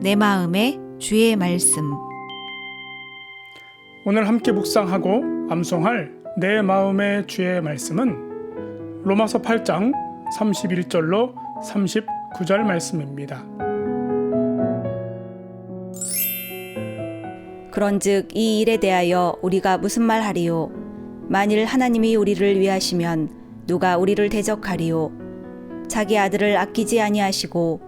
내 마음의 주의 말씀. 오늘 함께 묵상하고 암송할 내 마음의 주의 말씀은 로마서 8장 31절로 39절 말씀입니다. 그런즉 이 일에 대하여 우리가 무슨 말 하리요 만일 하나님이 우리를 위하시면 누가 우리를 대적하리요 자기 아들을 아끼지 아니하시고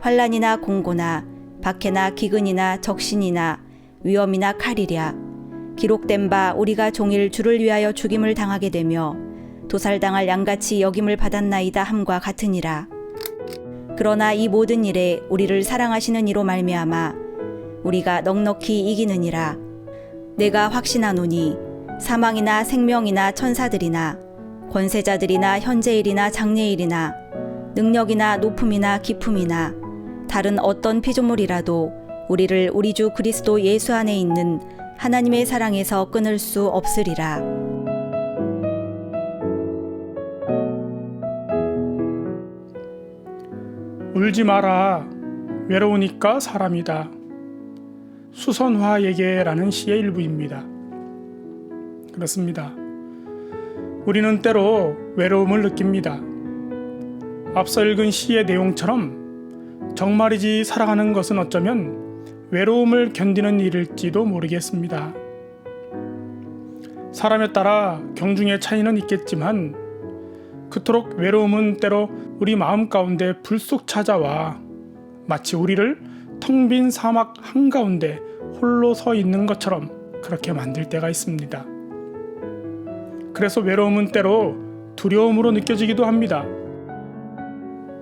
환란이나 공고나 박해나 기근이나 적신이나 위험이나 칼이랴 기록된 바 우리가 종일 주를 위하여 죽임을 당하게 되며 도살당할 양같이 여김을 받았나이다 함과 같으니라 그러나 이 모든 일에 우리를 사랑하시는 이로 말미암아 우리가 넉넉히 이기느니라. 내가 확신하노니 사망이나 생명이나 천사들이나 권세자들이나 현재일이나 장래일이나 능력이나 높음이나 기품이나 다른 어떤 피조물이라도 우리를 우리 주 그리스도 예수 안에 있는 하나님의 사랑에서 끊을 수 없으리라. 울지 마라. 외로우니까 사람이다. 수선화에게라는 시의 일부입니다. 그렇습니다. 우리는 때로 외로움을 느낍니다. 앞서 읽은 시의 내용처럼 정말이지 살아가는 것은 어쩌면 외로움을 견디는 일일지도 모르겠습니다. 사람에 따라 경중의 차이는 있겠지만 그토록 외로움은 때로 우리 마음 가운데 불쑥 찾아와 마치 우리를 텅 빈 사막 한가운데 홀로 서 있는 것처럼 그렇게 만들 때가 있습니다. 그래서 외로움은 때로 두려움으로 느껴지기도 합니다.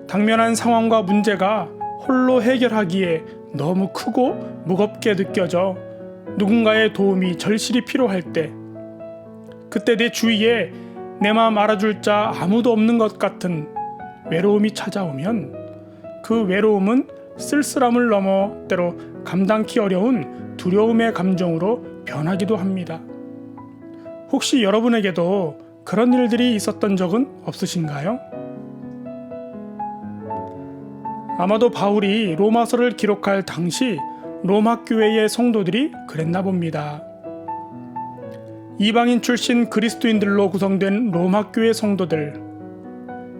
당면한 상황과 문제가 홀로 해결하기에 너무 크고 무겁게 느껴져 누군가의 도움이 절실히 필요할 때 그때 내 주위에 내 마음 알아줄 자 아무도 없는 것 같은 외로움이 찾아오면 그 외로움은 쓸쓸함을 넘어 때로 감당키 어려운 두려움의 감정으로 변하기도 합니다. 혹시 여러분에게도 그런 일들이 있었던 적은 없으신가요? 아마도 바울이 로마서를 기록할 당시 로마 교회의 성도들이 그랬나 봅니다. 이방인 출신 그리스도인들로 구성된 로마 교회 성도들.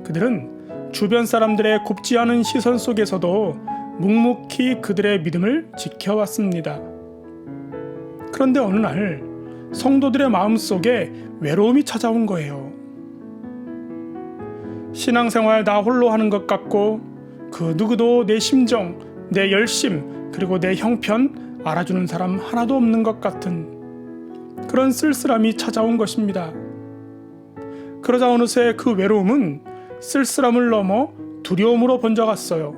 그들은 주변 사람들의 곱지 않은 시선 속에서도 묵묵히 그들의 믿음을 지켜왔습니다. 그런데 어느 날 성도들의 마음 속에 외로움이 찾아온 거예요. 신앙생활 나 홀로 하는 것 같고 그 누구도 내 심정, 내 열심, 그리고 내 형편 알아주는 사람 하나도 없는 것 같은 그런 쓸쓸함이 찾아온 것입니다. 그러자 어느새 그 외로움은 쓸쓸함을 넘어 두려움으로 번져갔어요.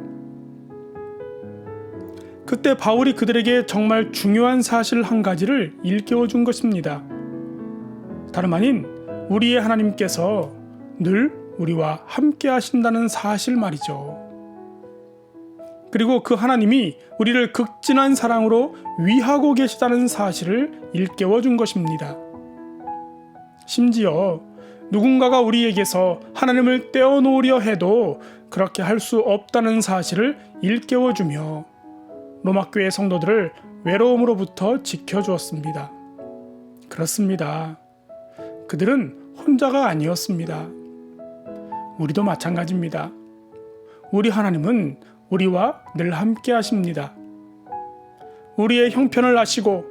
그때 바울이 그들에게 정말 중요한 사실 한 가지를 일깨워 준 것입니다. 다름 아닌 우리의 하나님께서 늘 우리와 함께 하신다는 사실 말이죠. 그리고 그 하나님이 우리를 극진한 사랑으로 위하고 계시다는 사실을 일깨워 준 것입니다. 심지어 누군가가 우리에게서 하나님을 떼어놓으려 해도 그렇게 할 수 없다는 사실을 일깨워 주며 로마교회 성도들을 외로움으로부터 지켜주었습니다. 그렇습니다. 그들은 혼자가 아니었습니다. 우리도 마찬가지입니다. 우리 하나님은 우리와 늘 함께 하십니다. 우리의 형편을 아시고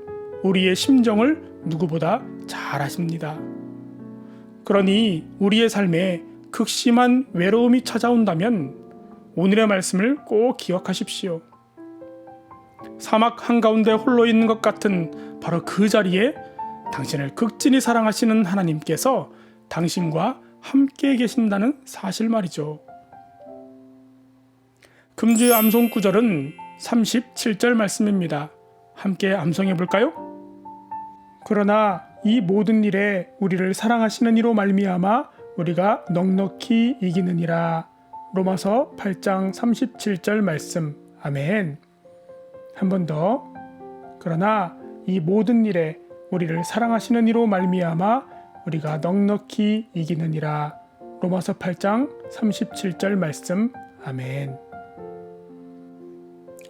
우리의 심정을 누구보다 잘 아십니다. 그러니 우리의 삶에 극심한 외로움이 찾아온다면 오늘의 말씀을 꼭 기억하십시오. 사막 한가운데 홀로 있는 것 같은 바로 그 자리에 당신을 극진히 사랑하시는 하나님께서 당신과 함께 계신다는 사실 말이죠. 금주의 암송 구절은 37절 말씀입니다. 함께 암송해 볼까요? 그러나 이 모든 일에 우리를 사랑하시는 이로 말미암아 우리가 넉넉히 이기느니라. 로마서 8장 37절 말씀. 아멘. 한 번 더. 그러나 이 모든 일에 우리를 사랑하시는 이로 말미암아 우리가 넉넉히 이기느니라. 로마서 8장 37절 말씀. 아멘.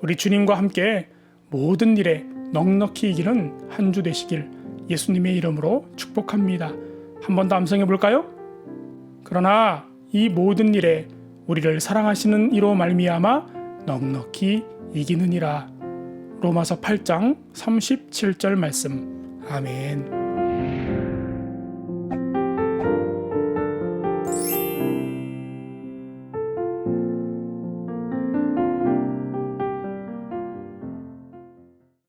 우리 주님과 함께 모든 일에 넉넉히 이기는 한 주 되시길 예수님의 이름으로 축복합니다. 한 번 더 암송해 볼까요? 그러나 이 모든 일에 우리를 사랑하시는 이로 말미암아 넉넉히 이기느니라. 로마서 8장 37절 말씀. 아멘.